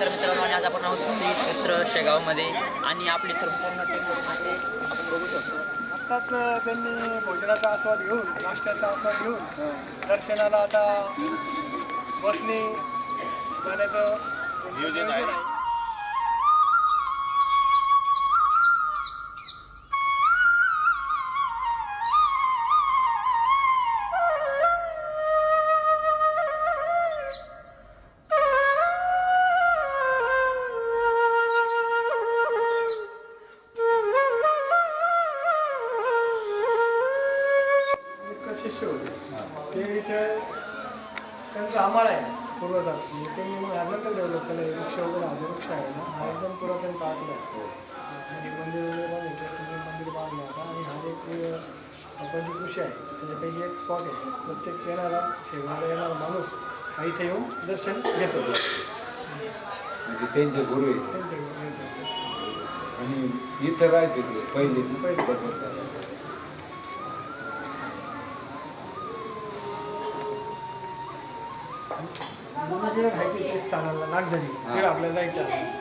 तर मित्रांनो आणि आज आपण आहोत श्री क्षेत्र शेगावमध्ये आणि आपली संपूर्ण टीम आहे. आपण बघू शकतो. आत्ताच त्यांनी भोजनाचा आस्वाद घेऊन नाश्त्याचा आस्वाद घेऊन दर्शनाला आता बसने जाण्याचं नियोजन आहे. आहे त्याच्यापैकी एक स्पॉट आहे प्रत्येक येणारा शेगावला येणारा माणूस हा इथे येऊन दर्शन घेतो म्हणजे त्यांचे गुरु आहेत त्यांचे घेतो. आणि इथं राहायचे ते पहिले पहिले. राहायचे ते स्थानाला नागझरी तिकडे आपल्याला जायचं आहे.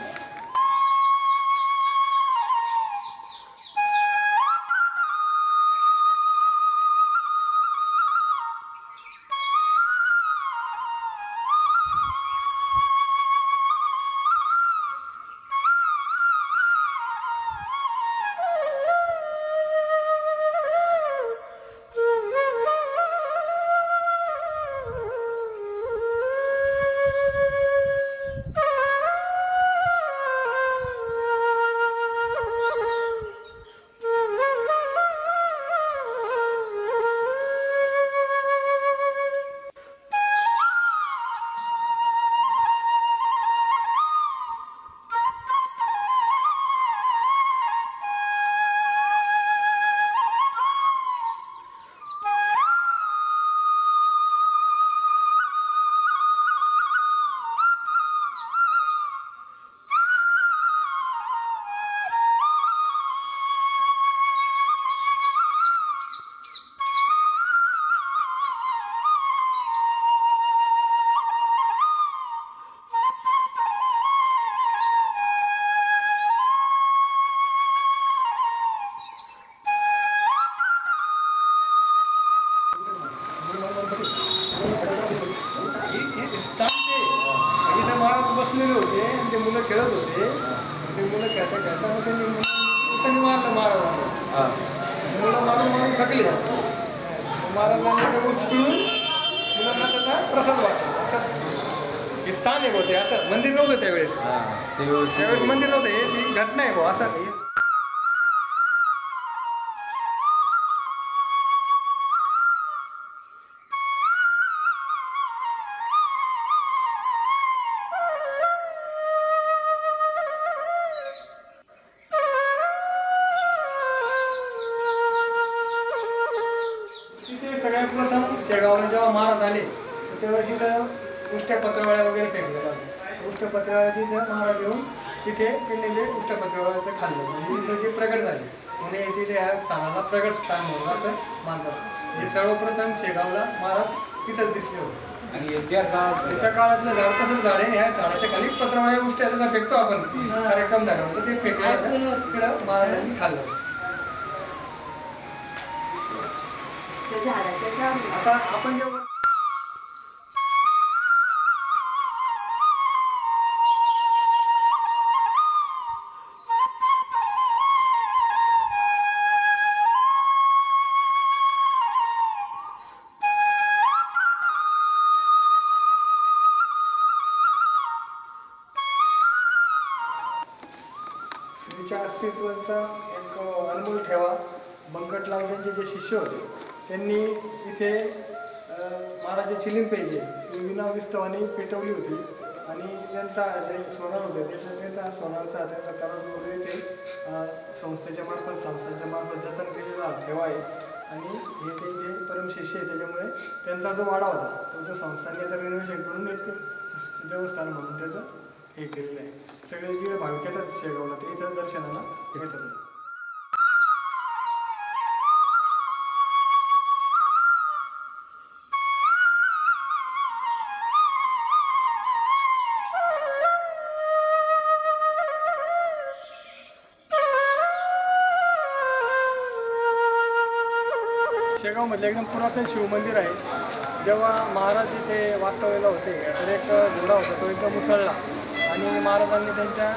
मुलं खेळत होते. ते मुलं खेळता खेळता मग त्यांनी त्यांनी मारलं महाराजांना मुलं मारून मारून थकले. ते ऊस पिळून मुलांना त्याचा प्रसाद वाटला असं हे स्थान आहे होते असं. मंदिर नव्हतं त्यावेळेस. त्यावेळेस मंदिर नव्हतं हे. ती घटना आहे भाऊ असं. शेगावला जेव्हा महाराज आले तेव्हा तिथं उष्ट्या पत्रवाळ्या वगैरे उष्ट्या पत्रवाळ्या तिथे महाराज येऊन तिथे त्यांनी ते उष्ट्या पत्रवाळ्याचं खाल्लं. म्हणजे इथं ते प्रगट झाले म्हणून तिथे ह्या स्थानाला प्रगट स्थान म्हणून असं मानतात. हे सर्वप्रथम शेगावला महाराज तिथंच दिसले होते. आणि त्या काळात त्या काळातलं झाड तसंच झाड आहे. ह्या झाडाच्या खाली पत्रवाळ्या उष्ट्या फेकतो आपण कार्यक्रम झाला होता ते फेकलं तिकडं महाराजांनी खाल्लं. आता आपण जेव्हा स्त्रीच्या अस्तित्वाचा एक अनुभव ठेवा. बंकट त्यांचे जे शिष्य होते त्यांनी इथे अ, महाराजाची पाहिजे ती विना विस्तवाने पेटवली होती. आणि त्यांचा जे सोनार होते त्याचा त्यांचा सोनारचा त्यांचा तराज वगैरे ते संस्थेच्या मार्फत संस्थांच्या मार्फत जतन केलेला ठेवा आहे. आणि हे त्यांचे परम शिष्य आहे त्याच्यामुळे त्यांचा जो वाडा होता तो जो संस्थांनी आता रिनोव्हेशन करून एक देवस्थान म्हणून त्याचं हे केलेलं आहे. सगळे जे भाविक येतात शेगावला ते इथं दर्शनाला येतात शेगावमधलं एकदम पुरातन शिवमंदिर आहे. जेव्हा महाराज इथे वास्तव्याला होते तर एक घोडा होता तो एकदम उसळला. आणि महाराजांनी त्यांच्या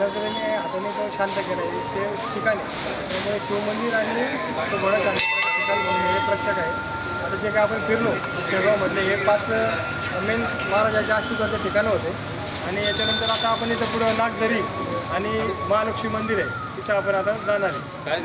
नजरेने हाताने तो शांत केला. ते ठिकाण त्यामुळे शिवमंदिर आणि तो घोडा शांत ठिकाण म्हणून हे प्रत्येक आहे. आता जे काय आपण फिरलो शेगावमधले हे पाच मेन महाराजाच्या अस्तित्वाचे ठिकाणं होते. आणि याच्यानंतर आता आपण इथं पुढं नागझरी आणि महालक्ष्मी मंदिर आहे. तिथं आपण आता जाणार आहे. काय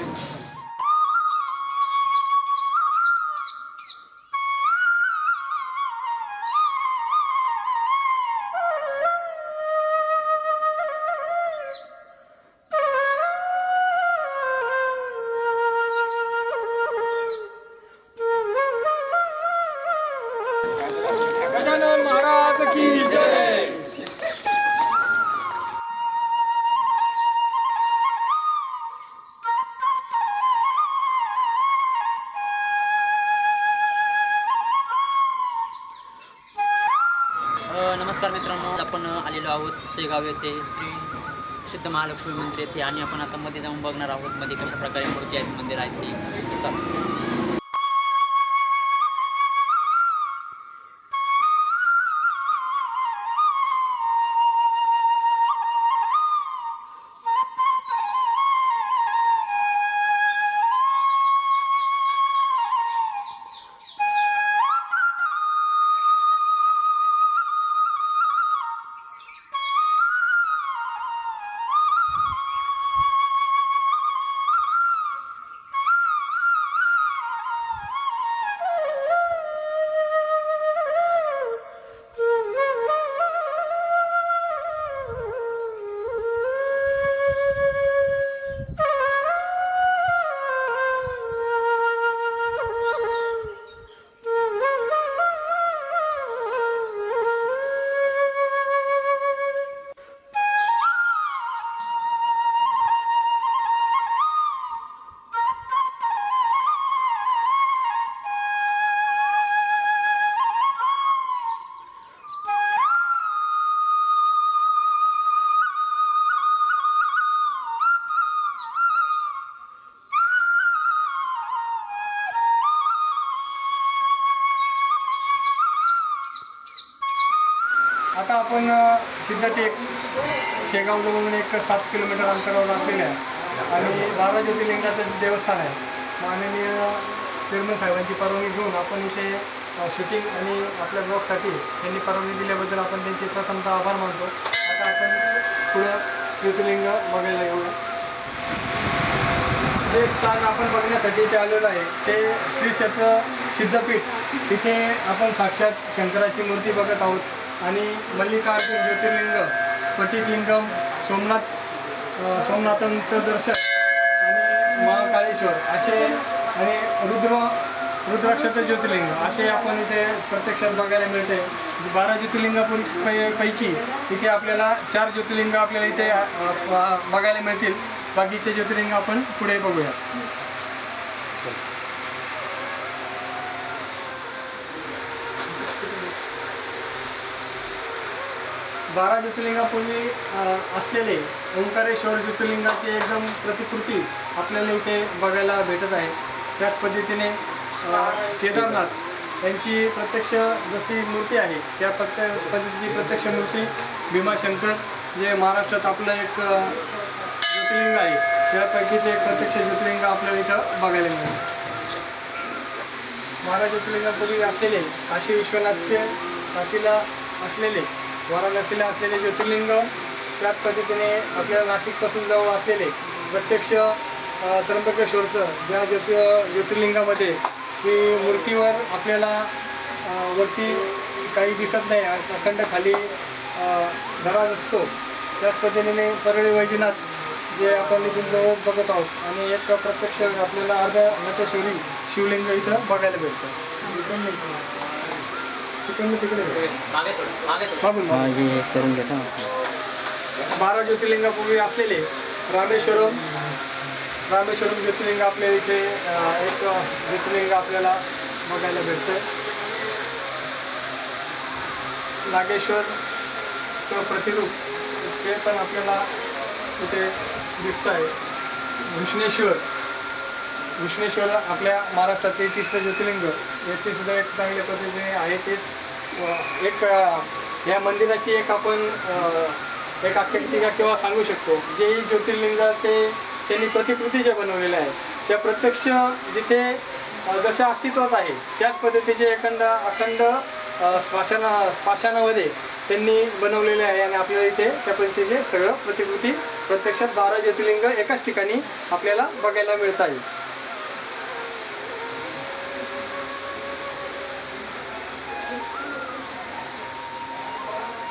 शेगाव येथे श्री सिद्ध महालक्ष्मी मंदिर येथे आणि आपण आता मध्ये जाऊन बघणार आहोत मध्ये कशा प्रकारे मूर्ती आहेत मंदिर आहेत ते. चालू. आता आपण अ, सिद्धटेक शेगावजवळून एक सात किलोमीटर अंतरावर असलेल्या आणि बारा ज्योतिर्लिंगाचं देवस्थान आहे. माननीय चेअरमन साहेबांची परवानगी घेऊन आपण इथे शूटिंग आणि आपल्या ब्लॉगसाठी त्यांनी परवानगी दिल्याबद्दल आपण त्यांचे प्रथमतः आभार मानतो. आता आपण पुढं ज्योतिर्लिंग बघायला येऊ. जे स्थान आपण बघण्यासाठी इथे आलेलं आहे ते श्री क्षेत्र सिद्धपीठ. इथे आपण साक्षात शंकराची मूर्ती बघत आहोत. आणि मल्लिकार्जुन ज्योतिर्लिंग स्फटिकलिंगम सोमनाथ सोमनाथांचं दर्शन आणि महाकाळेश्वर असे आणि रुद्र रुद्राक्षर ज्योतिर्लिंग असे आपण इथे प्रत्यक्षात बघायला मिळते. बारा ज्योतिर्लिंगापैकी पैकी इथे आपल्याला चार ज्योतिर्लिंग आपल्याला इथे बघायला मिळतील. बाकीचे ज्योतिर्लिंग आपण पुढे बघूया. बारा ज्योतिर्लिंगापूर्वी असलेले ओंकारेश्वर ज्योतिर्लिंगाची एकदम प्रतिकृती आपल्याला इथे बघायला भेटत आहे. त्याच पद्धतीने केदारनाथ यांची प्रत्यक्ष जशी मूर्ती आहे त्या प्रत्य पद्धतीची प्रत्यक्ष मूर्ती भीमाशंकर जे महाराष्ट्रात आपलं एक ज्योतिर्लिंग आहे त्यापैकीचे एक प्रत्यक्ष ज्योतिर्लिंग आपल्याला इथं बघायला मिळेल. बारा ज्योतिर्लिंगापूर्वी असलेले काशी विश्वनाथचे काशीला असलेले वाराणसीला असलेले ज्योतिर्लिंग त्याच पद्धतीने आपल्या नाशिकपासून जवळ असलेले प्रत्यक्ष त्र्यंबकेश्वरचं ज्या ज्योति ज्योतिर्लिंगामध्ये की मूर्तीवर आपल्याला वरती काही दिसत नाही अखंड खाली धराज असतो. त्याच पद्धतीने परळी वैजनाथ जे आपण इथून जवळ बघत आहोत आणि एक प्रत्यक्ष आपल्याला अर्ध नटेश्वरी शिवलिंग इथं बघायला भेटतं. तिकडनं तिकडे मागे थोडं मागे थोडं. मागून मागून. करून घेतो बारा ज्योतिर्लिंगापूर्वी असलेले रामेश्वरम रामेश्वरम ज्योतिर्लिंग आपल्या इथे अं, एक ज्योतिर्लिंग आपल्याला बघायला भेटतं नागेश्वरचं प्रतिरूप ते पण आपल्याला इथे दिसत आहे घृष्णेश्वर विष्णेश्वर आपल्या महाराष्ट्राचे तिसरं ज्योतिर्लिंग. याची सुद्धा एक चांगल्या पद्धतीने आहे तेच. एक या मंदिराची एक आपण एक आख्यायिका किंवा सांगू शकतो. जे ज्योतिर्लिंगाचे त्यांनी प्रतिकृती जे बनवलेल्या आहेत त्या प्रत्यक्ष जिथे जसे अस्तित्वात आहे त्याच पद्धतीचे एखंड अखंड अ, स्पाशानामध्ये त्यांनी बनवलेले आहे आणि आपल्याला इथे त्या पद्धतीचे सगळं प्रतिकृती प्रत्यक्षात बारा ज्योतिर्लिंग एकाच ठिकाणी आपल्याला बघायला मिळत आहे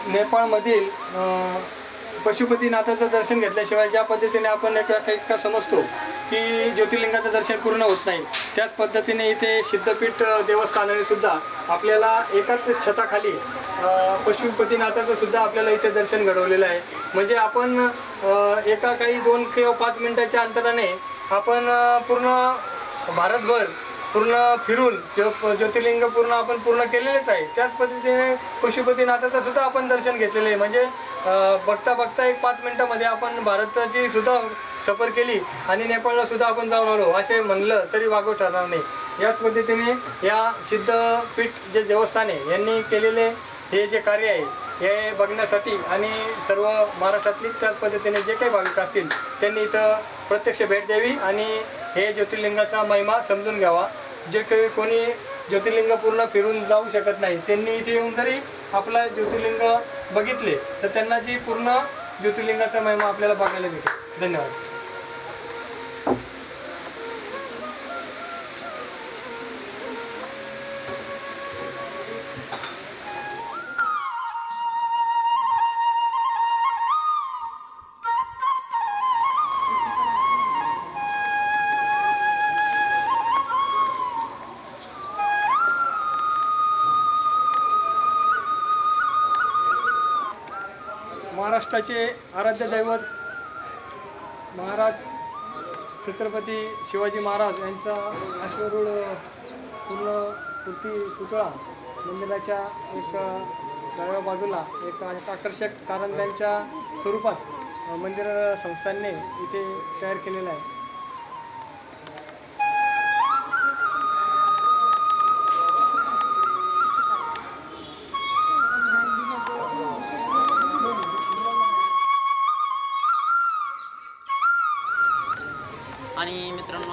नेपाळमधील पशुपतीनाथाचं दर्शन घेतल्याशिवाय ज्या पद्धतीने आपण एक इतका समजतो की ज्योतिर्लिंगाचं दर्शन पूर्ण होत नाही त्याच पद्धतीने इथे सिद्धपीठ देवस्थानाने सुद्धा आपल्याला एकाच छताखाली पशुपतीनाथाचं सुद्धा आपल्याला इथे दर्शन घडवलेलं आहे. म्हणजे आपण एका काही दोन किंवा पाच मिनिटाच्या अंतराने आपण पूर्ण भारतभर पूर्ण फिरून ज्यो ज्योतिर्लिंग पूर्ण आपण पूर्ण केलेलेच आहे. त्याच पद्धतीने पशुपतीनाथाचं सुद्धा आपण दर्शन घेतलेलं आहे. म्हणजे बघता बघता एक पाच मिनटामध्ये आपण भारताची सुद्धा सफर केली आणि नेपाळला सुद्धा आपण जाऊन आलो असे म्हणलं तरी वागव ठरणार नाही. याच पद्धतीने या सिद्धपीठ जे देवस्थान आहे यांनी केलेले हे जे कार्य आहे हे बघण्यासाठी आणि सर्व महाराष्ट्रातली त्याच पद्धतीने जे काही भाविक असतील त्यांनी इथं प्रत्यक्ष भेट द्यावी आणि हे ज्योतिर्लिंगाचा महिमा समजून घ्यावा. जे काही कोणी ज्योतिर्लिंग पूर्ण फिरून जाऊ शकत नाही त्यांनी इथे येऊन जरी आपला ज्योतिर्लिंग बघितले तर त्यांना जी पूर्ण ज्योतिर्लिंगाचा महिमा आपल्याला बघायला मिळेल धन्यवाद. महाराष्ट्राचे आराध्य दैवत महाराज छत्रपती शिवाजी महाराज यांचा अश्वरूढ पूर्ण कृती पुतळा मंदिराच्या एक डाव्या बाजूला एक आकर्षक कारंजांच्या स्वरूपात मंदिर संस्थांनी इथे तयार केलेला आहे.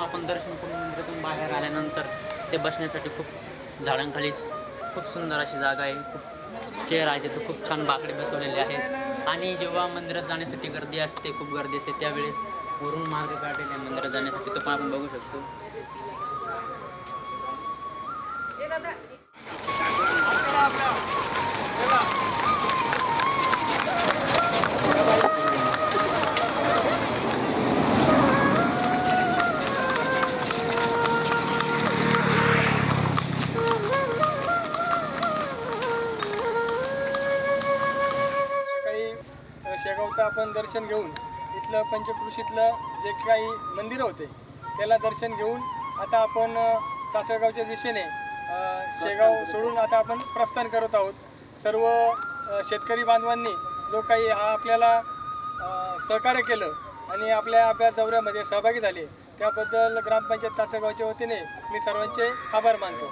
आपण दर्शन करून मंदिरातून बाहेर आल्यानंतर ते बसण्यासाठी खूप झाडांखाली खूप सुंदर अशी जागा आहे. खूप चेअर आहे तिथं खूप छान बाकडे बसवलेले आहेत. आणि जेव्हा मंदिरात जाण्यासाठी गर्दी असते खूप गर्दी असते त्यावेळेस वरून मार्ग काढलेले मंदिरात जाण्यासाठी तो पण आपण बघू शकतो. शेगावचं आपण दर्शन घेऊन इथलं पंचकृषीतलं जे काही मंदिरं होते त्याला दर्शन घेऊन आता आपण सासरगावच्या दिशेने शेगाव सोडून आता आपण प्रस्थान करत आहोत. सर्व शेतकरी बांधवांनी जो काही हा आपल्याला सहकार्य केलं आणि आपल्या अभ्यास दौऱ्यामध्ये सहभागी झाले त्याबद्दल ग्रामपंचायत सासरगावच्या वतीने मी सर्वांचे आभार मानतो.